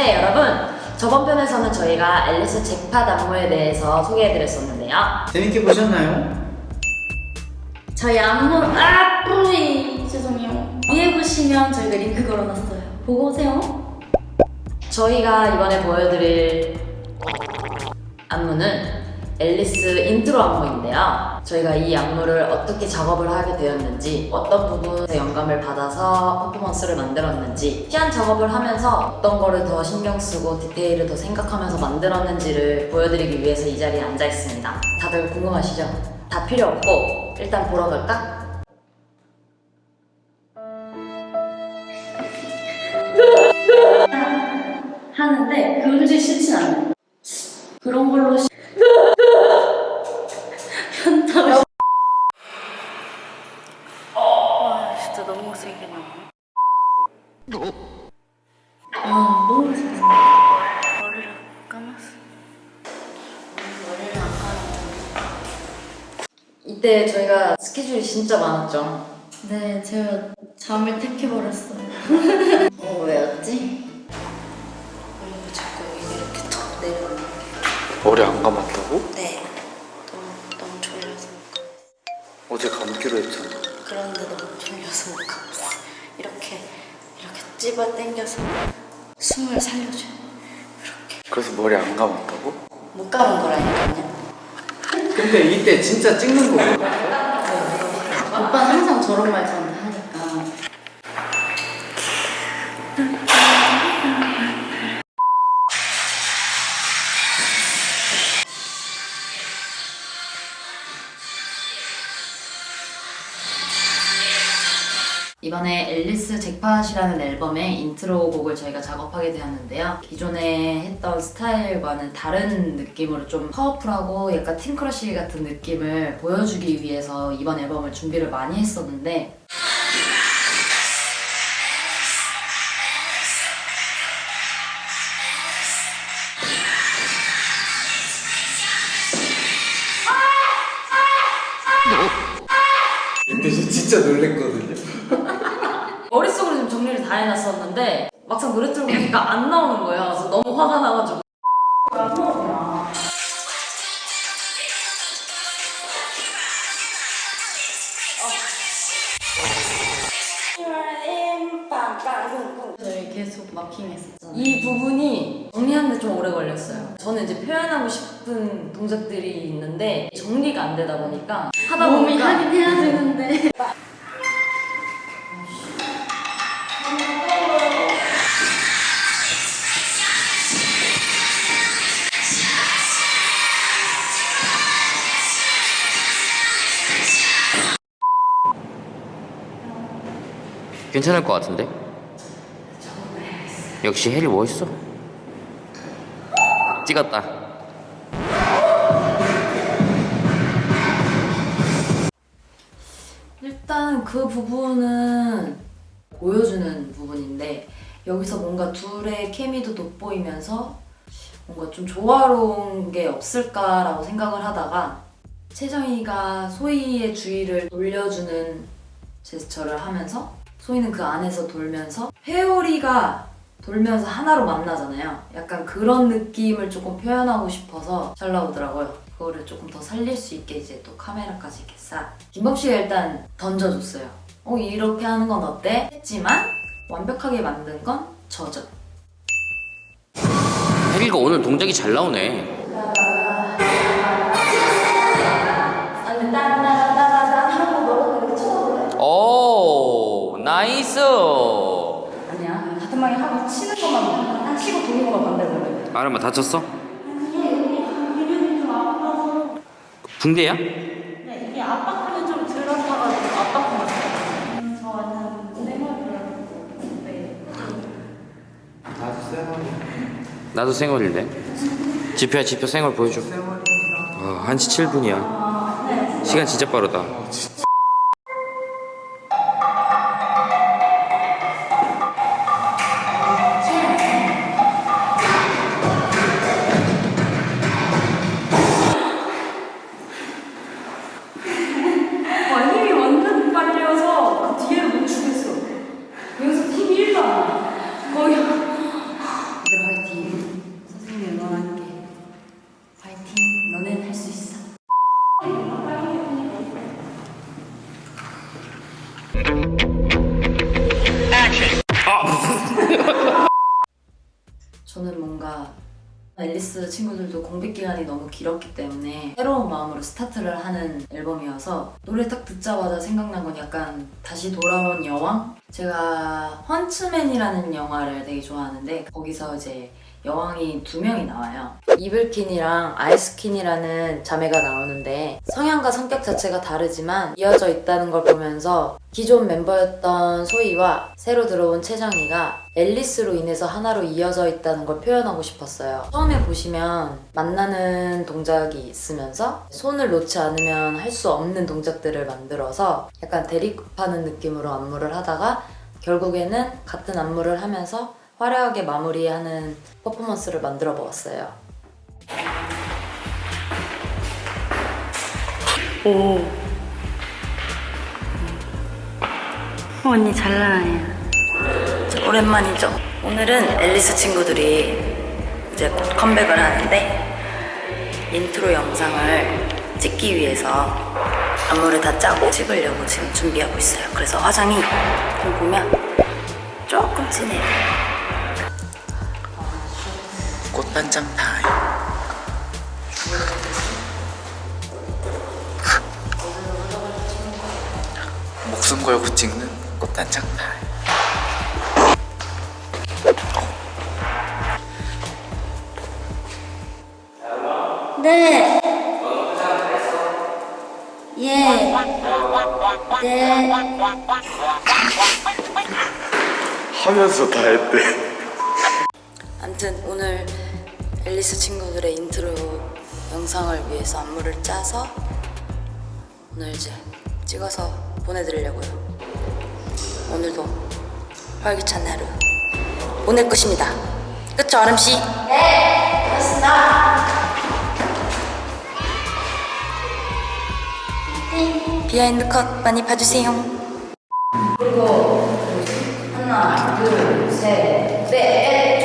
네, 여러분. 저번 편에서는 저희가 앨리스 잭팟 안무에 대해서 소개해드렸었는데요. 재밌게 보셨나요? 저희 안무 아 뿌이 죄송해요 위에 보시면 저희가 링크 걸어놨어요 보고 오세요 저희가 이번에 보여드릴 안무는 앨리스 인트로 안무인데요. 저희가 이 안무를 어떻게 작업을 하게 되었는지, 어떤 부분에서 영감을 받아서 퍼포먼스를 만들었는지, 피안 작업을 하면서 어떤 거를 더 신경 쓰고 디테일을 더 생각하면서 만들었는지를 보여드리기 위해서 이 자리에 앉아 있습니다. 다들 궁금하시죠? 다 필요 없고 일단 보러 갈까? 하는데 솔직히 싫진 않아요 그런 걸로 이때 저희가 스케줄이 진짜 많았죠. 네 제가 잠을 택해버렸어요 어 왜였지? 그리고 자꾸 여기 이렇게 턱 내려오는 게 머리 안 감았다고? 네. 너무 너무 졸려서 못 감았어. 어제 감기로 했잖아. 그런데 너무 졸려서 못 감았어. 이렇게 이렇게 찝어 당겨서 숨을 살려줘요. 이렇게 그래서 머리 안 감았다고? 못 감은 거라니까요. 근데 이때 진짜 찍는 거 오빠는 항상 저런 말 저한테 하니까. 이번에 앨리스 잭팟이라는 앨범의 인트로 곡을 저희가 작업하게 되었는데요. 기존에 했던 스타일과는 다른 느낌으로 좀 파워풀하고 약간 팅크러쉬 같은 느낌을 보여주기 위해서 이번 앨범을 준비를 많이 했었는데 진짜 놀랬거든요. 정리를 다 해놨었는데 막상 노래 틀고 보니까 안 나오는 거예요. 그래서 너무 화가 나가지고 저희 계속 마킹했었잖아요. 이 부분이 정리하는데 좀 오래 걸렸어요. 저는 이제 표현하고 싶은 동작들이 있는데 정리가 안 되다 보니까 하다 몸이 보니까 하긴 해야 되는데. 괜찮을 것 같은데? 역시 해리 멋있어. 찍었다. 일단 그 부분은 보여주는 부분인데 여기서 뭔가 둘의 케미도 돋보이면서 뭔가 좀 조화로운 게 없을까라고 생각을 하다가 채정이가 소희의 주위를 돌려주는 제스처를 하면서 소희는 그 안에서 돌면서 회오리가 돌면서 하나로 만나잖아요. 약간 그런 느낌을 조금 표현하고 싶어서 잘 나오더라고요. 그거를 조금 더 살릴 수 있게 이제 또 카메라까지 이렇게 싹. 김범 씨가 일단 던져줬어요. 어, 이렇게 하는 건 어때? 했지만 완벽하게 만든 건 저죠. 해리가 오늘 동작이 잘 나오네. 아니 따라따라따라 나이스. 아니야. 같은 방에 하고 치는 것만 딱 치고 도는 것만 반대로 해. 아름아 다쳤어? 붕대야? 네, 이게 압박감이 좀 들어가가지고 압박감 음, 저 완전 생얼이에요. 네. 나도 쌤머리. 나도 생얼인데. 지표야 지표 생얼 보여줘. 와, 1시 7분이야. 시간 진짜 빠르다. 와, 힘 앨리스 친구들도 공백 기간이 너무 길었기 때문에 새로운 마음으로 스타트를 하는 앨범이어서 노래 딱 듣자마자 생각난 건 약간 다시 돌아온 여왕? 제가 헌츠맨이라는 영화를 되게 좋아하는데 거기서 이제 여왕이 두 명이 나와요. 이블킨이랑 아이스킨이라는 자매가 나오는데 성향과 성격 자체가 다르지만 이어져 있다는 걸 보면서 기존 멤버였던 소희와 새로 들어온 채정이가 앨리스로 인해서 하나로 이어져 있다는 걸 표현하고 싶었어요. 처음에 보시면 만나는 동작이 있으면서 손을 놓지 않으면 할 수 없는 동작들을 만들어서 약간 대립하는 느낌으로 안무를 하다가 결국에는 같은 안무를 하면서 화려하게 마무리하는 퍼포먼스를 만들어 보았어요. 오. 언니 잘 나와요. 오랜만이죠. 오늘은 앨리스 친구들이 이제 곧 컴백을 하는데 인트로 영상을 찍기 위해서 안무를 다 짜고 찍으려고 지금 준비하고 있어요. 그래서 화장이 좀 보면 조금 진해요. 꽃단장 타임. 목숨 걸고 찍는 꽃단장 타임. 네. 예. 네. 하면서 다 했대. 아무튼 오늘 앨리스 친구들의 인트로 영상을 위해서 안무를 짜서 오늘 이제 찍어서 보내드리려고요. 오늘도 활기찬 하루 보낼 것입니다. 그쵸 아름씨? 네, 그렇습니다. 비하인드 컷 많이 봐주세요. 하나, 둘, 셋, 넷.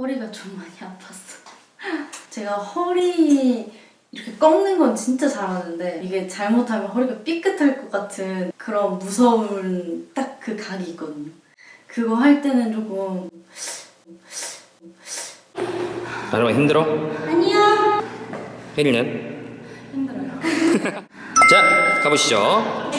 허리가 좀 많이 아팠어. 제가 허리 이렇게 꺾는 건 진짜 잘하는데 이게 잘못하면 허리가 삐끗할 것 같은 그런 무서운 딱 그 각이 있거든요. 그거 할 때는 조금 아름아 힘들어? 아니야. 혜리는? 힘들어요. 자 가보시죠.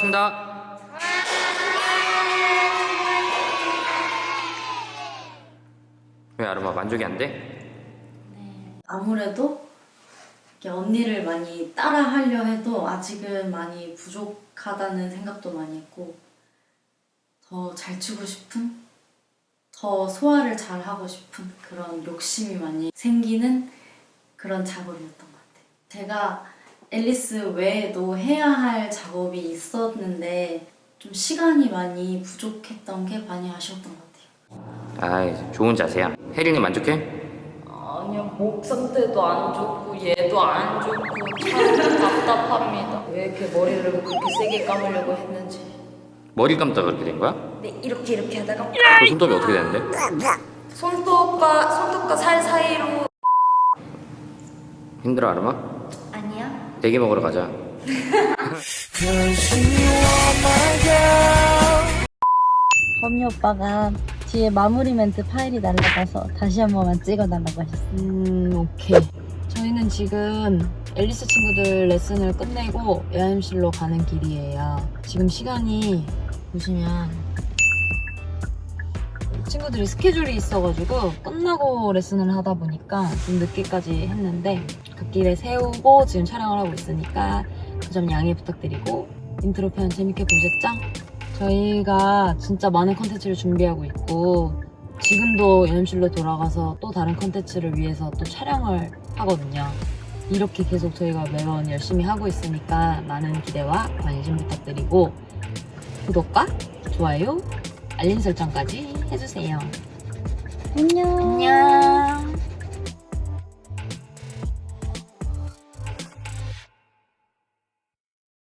수고하셨습니다. 왜 아름아 만족이 안 돼? 아무래도 이렇게 언니를 많이 따라 하려 해도 아직은 많이 부족하다는 생각도 많이 했고 더잘 추고 싶은 더 소화를 잘 하고 싶은 그런 욕심이 많이 생기는 그런 작업이었던 것 같아요. 제가 앨리스 외에도 해야 할 작업이 있었는데 좀 시간이 많이 부족했던 게 많이 아쉬웠던 것 같아요. 아이 좋은 자세야. 혜린이 만족해? 아니요, 목 상태도 안 좋고 얘도 안 좋고 참 답답합니다. 왜 이렇게 머리를 그렇게 세게 감으려고 했는지. 머리 감다가 그렇게 된 거야? 네, 이렇게 이렇게 하다가 그 손톱이 어떻게 되는데? 손톱과 손톱과 살 사이로 힘들어 아름아? 대게 먹으러 가자. 범이 오빠가 뒤에 마무리 멘트 파일이 날라가서 다시 한 번만 찍어달라고 하셨어요. 음, 오케이. 저희는 지금 앨리스 친구들 레슨을 끝내고 여행실로 가는 길이에요. 지금 시간이 보시면 친구들이 스케줄이 있어가지고 끝나고 레슨을 하다 보니까 좀 늦게까지 했는데 그 급기를 세우고 지금 촬영을 하고 있으니까 그 점 양해 부탁드리고 인트로 편 재밌게 보셨죠? 저희가 진짜 많은 컨텐츠를 준비하고 있고 지금도 연출로 돌아가서 또 다른 컨텐츠를 위해서 또 촬영을 하거든요. 이렇게 계속 저희가 매번 열심히 하고 있으니까 많은 기대와 관심 부탁드리고 구독과 좋아요 알림 설정까지 해주세요. 안녕. 안녕.